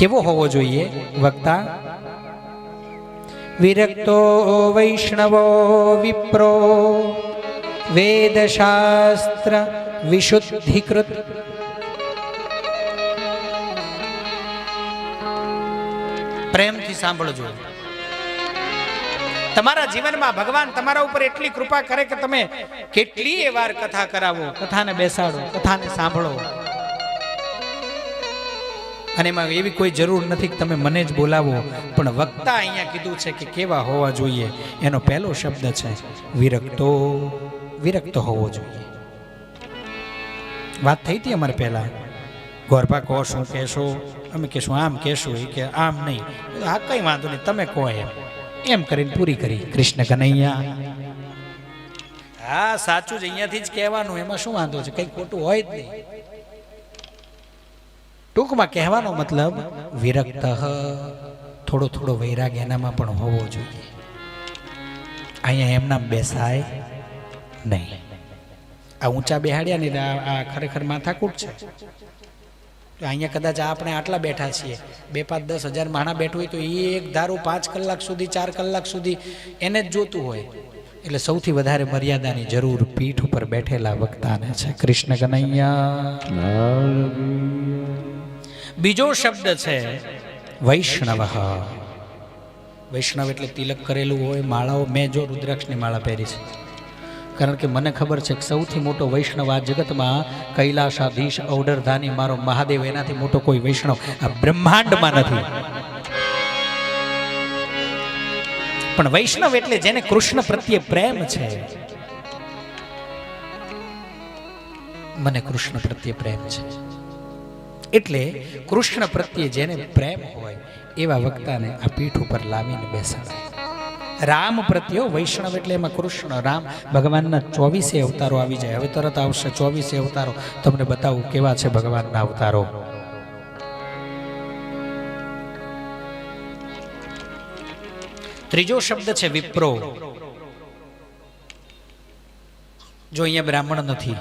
કેવો હોવો જોઈએ, વક્તા? વિરક્તો વૈષ્ણવો, વિપ્રો, વેદશાસ્ત્ર, વિશુદ્ધિકૃત. પ્રેમથી સાંભળજો. તમારા જીવનમાં ભગવાન તમારા ઉપર એટલી કૃપા કરે કે તમે કેટલી વાર કથા કરાવો, કથાને બેસાડો, કથાને સાંભળો. અને એમાં એવી કોઈ જરૂર નથી કે તમે મને જ બોલાવો. પણ વક્તા અહીંયા કીધું છે કે કેવા હોવા જોઈએ? એનો પહેલો શબ્દ છે, વિરક્તો, વિરક્ત હોવો જોઈએ. વાત થઈ હતી અમારે પહેલા. ગોરભા, કહો શું કહેશો? અમે કહેશું, આમ કહેશું. એ કે, આમ નહીં. આ કંઈ વાંધો નહીં, તમે કહો એમ. એમ કરીને પૂરી કરી. કૃષ્ણ કનૈયા. હા, સાચું જ અહીંયાથી જ કહેવાનું, એમાં શું વાંધો છે? કંઈ ખોટું હોય જ નહીં. ટૂંકમાં કહેવાનો મતલબ વિરક્ત, થોડો થોડો વૈરાગ એનામાં પણ હોવો જોઈએ. અહીંયા એમના બેસાય નહીં. આ ઊંચા બેહાડ્યા ને આ ખરેખર માથાકૂટ છે. તો અહીંયા કદાચ આપણે આટલા બેઠા છીએ. બે પાંચ દસ હજાર માણા બેઠું હોય તો એ એક ધારું પાંચ કલાક સુધી, ચાર કલાક સુધી એને જ જોતું હોય. એટલે સૌથી વધારે મર્યાદાની જરૂર પીઠ ઉપર બેઠેલા વક્તાને છે. કૃષ્ણ કનૈયા. બીજો શબ્દ છે, વૈષ્ણવ. વૈષ્ણવ એટલે તિલક કરેલું હોય, માળાઓ, મેં જો રુદ્રાક્ષની માળા પહેરી છે. કારણ કે મને ખબર છે કે સૌથી મોટો વૈષ્ણવ આ જગતમાં કૈલાશાધીશ ઔડરધાની, મારો મહાદેવ, એનાથી મોટો કોઈ વૈષ્ણવ આ બ્રહ્માંડમાં નથી. પણ વૈષ્ણવ એટલે જેને કૃષ્ણ પ્રત્યે પ્રેમ છે, મને કૃષ્ણ પ્રત્યે પ્રેમ છે. એટલે કૃષ્ણ પ્રત્યે જેને પ્રેમ હોય, એવા વક્તાને આ પીઠ ઉપર લાવીને બેસાડાય. રામ પ્રત્યે વૈષ્ણવ એટલે એમાં કૃષ્ણ, રામ. ભગવાનના ચોવીસે અવતારો આવી જાય. હવે તરત આવશે ચોવીસે અવતારો. તમને બતાવું કેવા છે ભગવાનના અવતારો. ત્રીજો શબ્દ છે વિપ્રો. જો અહીંયા બ્રાહ્મણ નથી,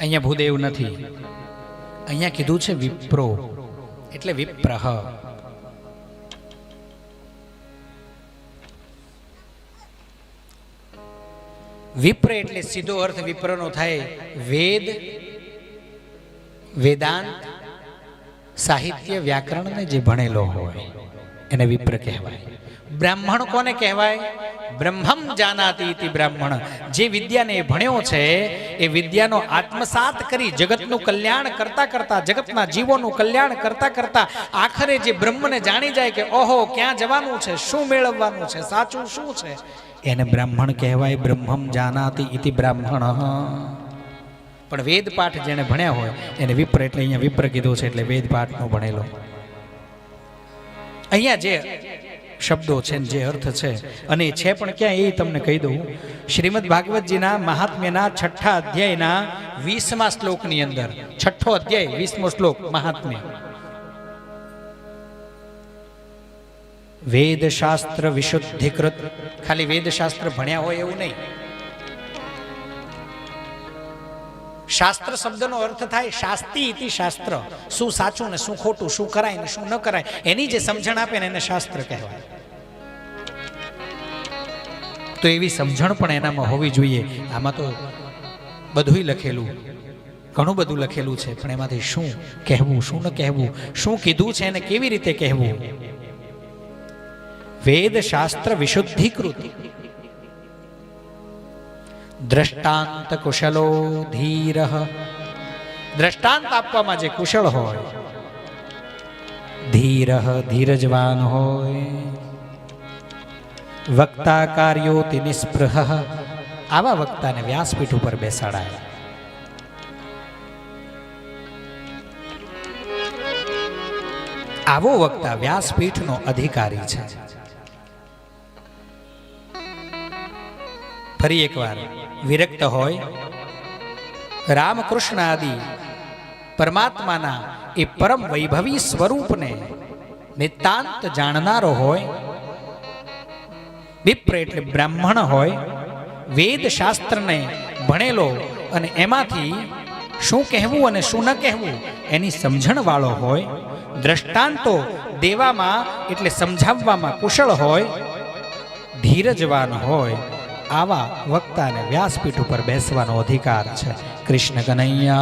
અહીંયા ભૂદેવ નથી. અહીંયા કીધું છે વિપ્રો, એટલે વિપ્રહ. વિપ્ર એટલે સીધો અર્થ વિપ્રનો થાય વેદ, વેદાંત, સાહિત્ય, વ્યાકરણને જે ભણેલો હોય, એને વિપ્ર કહેવાય. બ્રાહ્મણ કોને કહેવાય? બ્રહ્મમ જાનાતી બ્રાહ્મણ. જે વિદ્યાને એ ભણ્યો છે, એ વિદ્યાનો આત્મસાત કરી જગતનું કલ્યાણ કરતા કરતા, જગતના જીવોનું કલ્યાણ કરતા કરતા, આખરે જે બ્રહ્મને જાણી જાય કે, ઓહો, ક્યાં જવાનું છે? શું મેળવવાનું છે? સાચું શું છે? એને બ્રાહ્મણ કહેવાય બ્રહ્મમ જાનાતી ઇતિ બ્રાહ્મણ. પણ વેદ પાઠ જેને ભણ્યા હોય, એને વિપ્ર એટલે અહીંયા વિપ્ર કીધું છે, એટલે વેદ પાઠનો ભણેલો. અહીંયા જે શબ્દો છે જે અર્થ છે. અને છે પણ ક્યાં એ તમને કહી દઉં. શ્રીમદ ભાગવતજીના મહાત્મ્યના છઠ્ઠા અધ્યાયના વીસમા શ્લોકની અંદર. છઠ્ઠો અધ્યાય, વીસમો શ્લોક, મહાત્મ્ય. વેદશાસ્ત્ર વિશુદ્ધિકૃત. ખાલી વેદશાસ્ત્ર ભણ્યા હોય એવું નહીં. શાસ્ત્ર શબ્દનો અર્થ થાય શાસ્તિ ઇતિ શાસ્ત્ર. શું સાચું ને શું ખોટું, શું કરાય ને શું ન કરાય, એની જે સમજણ આપે ને એને શાસ્ત્ર કહેવાય. તો એવી સમજણ પણ એનામાં હોવી જોઈએ. આમાં તો બધુંય લખેલું, ઘણું બધું લખેલું છે, પણ એમાંથી શું કહેવું, શું ન કહેવું, શું કીધું છે અને કેવી રીતે કહેવું? વેદ શાસ્ત્ર વિશુદ્ધિકૃત. દ્રષ્ટાંત કુશલો ધીર. દ્રષ્ટાંત આપવામાં જે કુશળ હોય, ધીર ધીરજવાન હોય. વક્તા કાર્યોતિ નિસ્પૃહ આવા વક્તાને વ્યાસપીઠ ઉપર બેસાડાય. આવો વક્તા વ્યાસપીઠનો અધિકારી છે. ફરી એકવાર. વિરક્ત હોય, રામકૃષ્ણ આદિ પરમાત્માના એ પરમ વૈભવી સ્વરૂપને નિતાંત જાણનારો હોય, વિપ્ર એટલે બ્રાહ્મણ હોય, વેદ શાસ્ત્રને ભણેલો અને એમાંથી શું કહેવું અને શું ન કહેવું એની સમજણવાળો હોય, દ્રષ્ટાંતો દેવામાં એટલે સમજાવવામાં કુશળ હોય, ધીરજવાન હોય આવા વક્તાને વ્યાસપીઠ ઉપર બેસવાનો અધિકાર છે. કૃષ્ણ કનૈયા.